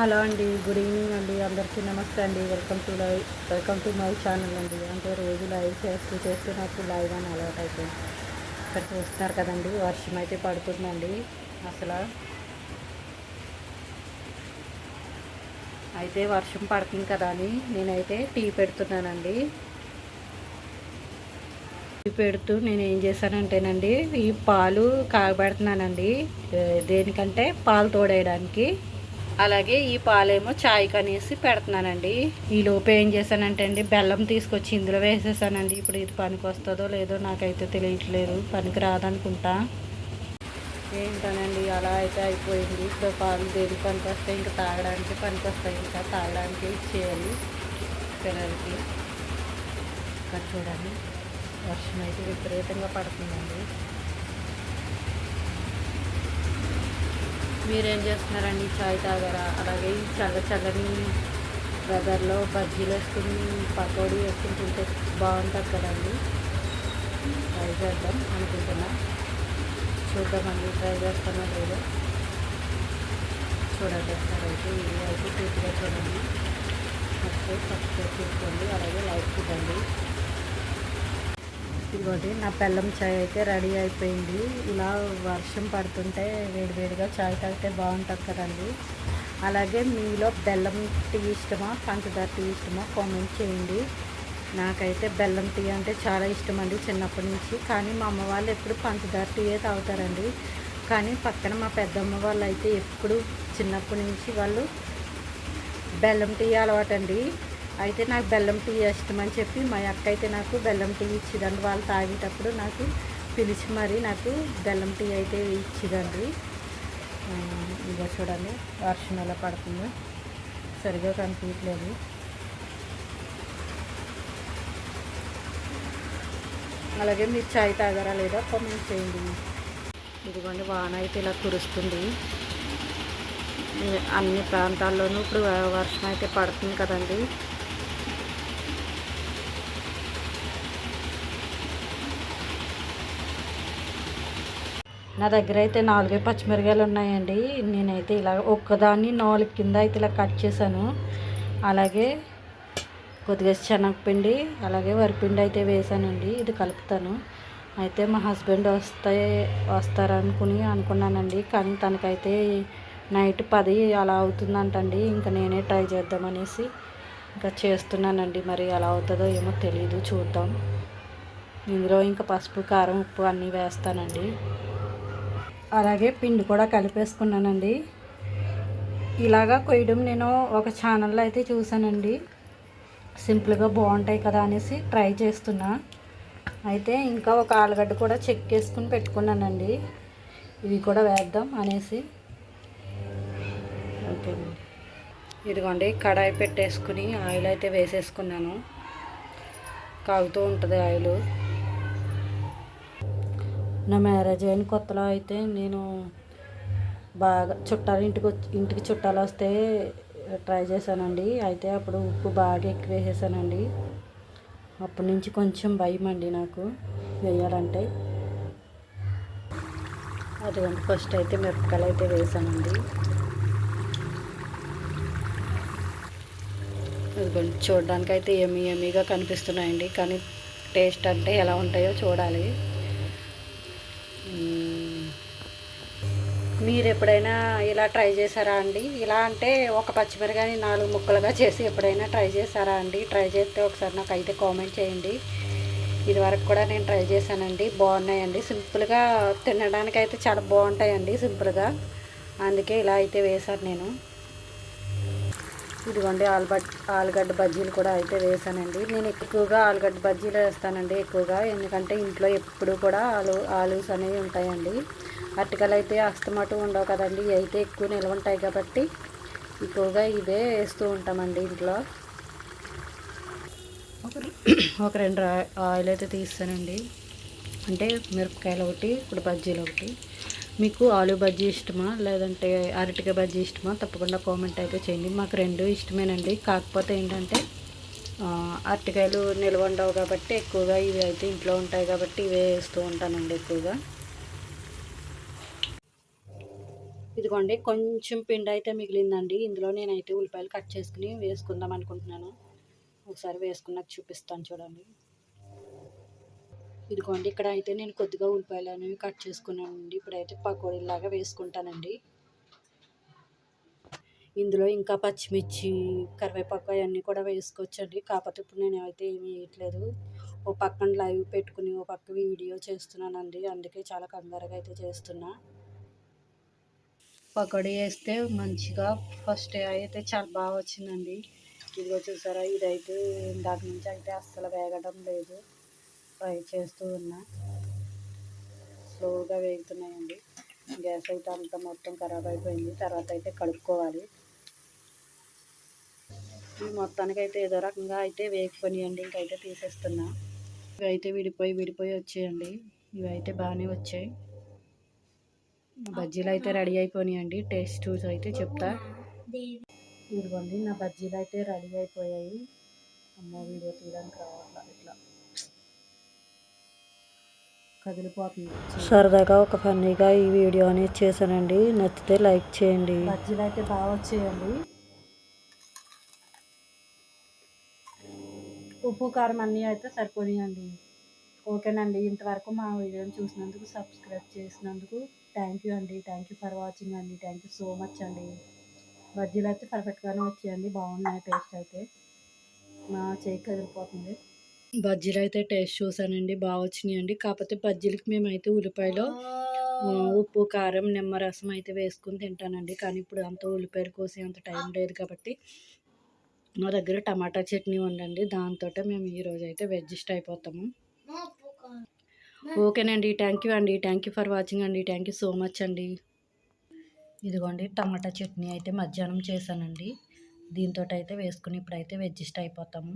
Hello అండి good evening అండి. అందరికీ నమస్తే అండి. Welcome to live welcome to my channel అండి. అంటే రోజు లైవ్ చేస్తూ చేస్తూ నాకు లైవ్ అని అలవాటు అయిపోయింది. ఇక్కడ చూస్తున్నారు కదండి వర్షం అయితే పడుతుందండి. అసలు అయితే వర్షం పడుతుంది కదా అని నేనైతే టీ పెడుతున్నానండి. టీ పెడుతూ నేను ఏం చేశానంటేనండి ఈ పాలు కాగబెడుతున్నానండి. దేనికంటే పాలు తోడేయడానికి. అలాగే ఈ పాలేమో చాయ్ కనేసి పెడుతున్నానండి. ఈ లోపు ఏం చేశానంటే అండి బెల్లం తీసుకొచ్చి ఇందులో వేసేసానండి. ఇప్పుడు ఇది పనికి వస్తుందో లేదో నాకైతే తెలియట్లేదు. పనికి రాదనుకుంటా. ఏంటనండి అలా అయితే అయిపోయింది. ఇప్పుడు పాలు దేనికి పనికి వస్తాయి? ఇంకా తాగడానికి పనికి వస్తాయి. ఇంకా తాగడానికి ఇచ్చేయాలి పిల్లలకి ఇక్కడ చూడండి వర్షం అయితే విపరీతంగా పడుతుందండి. మీరేం చేస్తున్నారండి? చాయ్ తాగారా? అలాగే చల్ల చల్లని వెదర్లో బజ్జీలు వేసుకుని పకోడీ వేసుకుని తింటే బాగుంటుంది కదండి. ట్రై చేద్దాం అనుకుంటున్నా. చూద్దామండి ట్రై చేస్తామో లేదో. చూడండి ఒకసారి అయితే ఇది అయితే పూర్తిగా చూడండి. ఫస్ట్ సబ్స్క్రైబ్ చేసుకోండి అలాగే లైక్ ఇవ్వండి. ఇదిగోండి నా బెల్లం చాయ్ అయితే రెడీ అయిపోయింది. ఇలా వర్షం పడుతుంటే వేడివేడిగా చాయ్ తాగితే బాగుంటుంది కదండి అలాగే మీలో బెల్లం టీ ఇష్టమా పంచదార టీ ఇష్టమా కామెంట్ చేయండి. నాకైతే బెల్లం టీ అంటే చాలా ఇష్టం అండి చిన్నప్పటి నుంచి. కానీ మా అమ్మ వాళ్ళు ఎప్పుడు పంచదార టీయే తాగుతారండి. కానీ పక్కన మా పెద్దమ్మ వాళ్ళు అయితే ఎప్పుడు చిన్నప్పటి నుంచి వాళ్ళు బెల్లం టీ అలవాటండి. అయితే నాకు బెల్లం టీ ఇష్టం అని చెప్పి మా అక్క అయితే నాకు బెల్లం టీ ఇచ్చిదండి. వాళ్ళు తాగేటప్పుడు నాకు పిలిచి మరి నాకు బెల్లం టీ అయితే ఇచ్చిదండి. ఆ, ఇదిగో చూడండి వర్షం ఎలా పడుతుందో. సరిగా కనిపించలేదు అలాగే మీరు చాయ్ తాగారా లేదా కామెంట్ చేయండి. ఇదిగోండి వాన అయితే ఇలా కురుస్తుంది. అన్ని ప్రాంతాల్లోనూ ఇప్పుడు వర్షం అయితే పడుతుంది కదండి. నా దగ్గర అయితే నాలుగే పచ్చిమిరకాయలు ఉన్నాయండి. నేనైతే ఇలా ఒక్కదాన్ని నాలుగు కింద అయితే ఇలా కట్ చేశాను. అలాగే కొద్దిగా శనగపిండి అలాగే వరిపిండి అయితే వేసానండి ఇది కలుపుతాను. అయితే మా హస్బెండ్ వస్తే వస్తారనుకుని అనుకున్నానండి. కానీ తనకైతే నైట్ పది అలా అవుతుందంటండి. ఇంకా నేనే ట్రై చేద్దామనేసి ఇంకా చేస్తున్నానండి. మరి ఎలా అవుతుందో ఏమో తెలియదు చూద్దాం. ఇందులో ఇంకా పసుపు కారం ఉప్పు అన్నీ వేస్తానండి. అలాగే పిండి కూడా కలిపేసుకున్నానండి. ఇలాగా కొయ్యడం నేను ఒక ఛానల్లో అయితే చూసానండి సింపుల్గా బాగుంటాయి కదా అనేసి ట్రై చేస్తున్నా. అయితే ఇంకా ఒక ఆలుగడ్డ కూడా చెక్ చేసుకుని పెట్టుకున్నానండి. ఇవి కూడా వేద్దాం అనేసి. ఓకేనండి. ఇదిగోండి కడాయి పెట్టేసుకుని ఆయిల్ అయితే వేసేసుకున్నాను. కాగుతూ ఉంటుంది ఆయిల్. నా మ్యారేజ్ అయిన కొత్తలో అయితే నేను బాగా చుట్టాలు ఇంటికి వచ్చి ఇంటికి చుట్టాలు వస్తే ట్రై చేశానండి. అయితే అప్పుడు ఉప్పు బాగా ఎక్కువ వేసేసానండి అప్పటి నుంచి కొంచెం భయం అండి నాకు వేయాలంటే. అదిగోండి ఫస్ట్ అయితే మిరపకాయలు అయితే వేసానండి. ఇదిగోండి చూడడానికి అయితే ఎమ్మి ఎమ్మిగా కనిపిస్తున్నాయండి. కానీ టేస్ట్ అంటే ఎలా ఉంటాయో చూడాలి. మీరు ఎప్పుడైనా ఇలా ట్రై చేశారా అండి? ఇలా అంటే ఒక పచ్చిమిరకాయని నాలుగు ముక్కలుగా చేసి ఎప్పుడైనా ట్రై చేశారా అండి? ట్రై చేస్తే ఒకసారి నాకు అయితే కామెంట్ చేయండి. ఇదివరకు కూడా నేను ట్రై చేశానండి. బాగున్నాయండి. సింపుల్గా తినడానికి అయితే చాలా బాగుంటాయండి సింపుల్గా. అందుకే ఇలా అయితే వేశాను నేను. ఇదిగోండి ఆలుబడ్ ఆలుగడ్డ బజ్జీలు కూడా అయితే వేసానండి. నేను ఎక్కువగా ఆలుగడ్డ బజ్జీలు వేస్తానండి ఎక్కువగా. ఎందుకంటే ఇంట్లో ఎప్పుడు కూడా ఆలు ఆలూస్ అనేవి ఉంటాయండి. అరటికలు అయితే అస్తమాటు ఉండవు కదండి. అయితే ఎక్కువ నిల్వ ఉంటాయి కాబట్టి ఎక్కువగా ఇవే వేస్తూ ఉంటామండి ఇంట్లో. ఒక- రెండు ఆయిల్ అయితే తీస్తానండి. అంటే మిరపకాయలు ఒకటి ఇప్పుడు బజ్జీలు ఒకటి. మీకు ఆలు బజ్జీ ఇష్టమా? లేదంటే అరటికాయ బజ్జీ ఇష్టమా? తప్పకుండా కామెంట్ అయితే చేయండి. మాకు రెండు ఇష్టమేనండి. కాకపోతే ఏంటంటే అరటికాయలు నిల్వ ఉండవు కాబట్టి ఎక్కువగా ఇవి అయితే ఇంట్లో ఉంటాయి కాబట్టి ఇవే వేస్తూ ఉంటానండి ఎక్కువగా. ఇదిగోండి కొంచెం పిండి అయితే మిగిలిందండి. ఇందులో నేనైతే ఉల్లిపాయలు కట్ చేసుకుని వేసుకుందాం అనుకుంటున్నాను. ఒకసారి వేసుకున్నాక చూపిస్తాను చూడండి. ఇదిగోండి ఇక్కడ అయితే నేను కొద్దిగా ఉల్లిపాయలు అనేవి కట్ చేసుకున్నానండి. ఇప్పుడైతే పకోడీలాగా వేసుకుంటానండి. ఇందులో ఇంకా పచ్చిమిర్చి కరివేపాకు అవన్నీ కూడా వేసుకోవచ్చండి. కాకపోతే ఇప్పుడు నేను అయితే ఏమీ వేయట్లేదు. ఓ పక్కన లైవ్ పెట్టుకుని ఓ పక్క వీడియో చేస్తున్నానండి. అందుకే చాలా కంగారుగా అయితే చేస్తున్నా. పకోడీ వేస్తే మంచిగా ఫస్ట్ అయితే చాలా బాగా వచ్చిందండి. ఇదిగో చూసారా ఇదైతే దాని నుంచి అయితే అస్సలు వేగడం లేదు. ఫ్రై చేస్తూ ఉన్నా. స్లోగా వేగుతున్నాయండి. గ్యాస్ అయితే అంత మొత్తం ఖరాబ్ అయిపోయింది. తర్వాత అయితే కలుపుకోవాలి ఇవి మొత్తానికి అయితే ఏదో రకంగా అయితే వేగిపోయినాయండి ఇంకైతే తీసేస్తున్నా. ఇవి అయితే విడిపోయి విడిపోయి వచ్చాయండి. ఇవి అయితే బాగానే వచ్చాయి. బజ్జీలు అయితే రెడీ అయిపోయినాయండి టేస్ట్ చూసి అయితే చెప్తా. ఇదిగోండి నా బజ్జీలు అయితే రెడీ అయిపోయాయి. అమ్మ వీడియో తీయడానికి రావట్లా ఇట్లా. కదిలిపోతుంది. సరదాగా ఒక ఫన్నీగా ఈ వీడియో అనేది చేశానండి. నచ్చితే లైక్ చేయండి. బజ్జీలు అయితే బాగా వచ్చాయండి. ఉప్పు కారం అన్నీ అయితే సరిపోయాయండి ఓకేనండి. ఇంతవరకు మా వీడియోని చూసినందుకు సబ్స్క్రైబ్ చేసినందుకు థ్యాంక్ యూ అండి. థ్యాంక్ యూ ఫర్ వాచింగ్ అండి. థ్యాంక్ యూ సో మచ్ అండి. బజ్జీలు అయితే పర్ఫెక్ట్గానే వచ్చాయండి. బాగున్నాయి టేస్ట్ అయితే. నా చేయి కదిలిపోతుంది. బజ్జీలు అయితే టేస్ట్ చూసానండి బాగా వచ్చినాయండి. కాకపోతే బజ్జీలకి మేమైతే ఉల్లిపాయలు ఉప్పు కారం నిమ్మరసం అయితే వేసుకుని తింటానండి. కానీ ఇప్పుడు అంత ఉల్లిపాయలు కోసే అంత టైం లేదు కాబట్టి మా దగ్గర టమాటా చట్నీ ఉండండి దాంతో మేము ఈరోజు అయితే వెజ్జిస్ట్ అయిపోతాము. ఓకేనండి. థ్యాంక్ యూ అండి. థ్యాంక్ యూ ఫర్ వాచింగ్ అండి. థ్యాంక్ యూ సో మచ్ అండి. ఇదిగోండి టమాటా చట్నీ అయితే మధ్యాహ్నం చేశానండి. దీంతో అయితే వేసుకుని ఇప్పుడైతే వెజ్జిస్ట్ అయిపోతాము.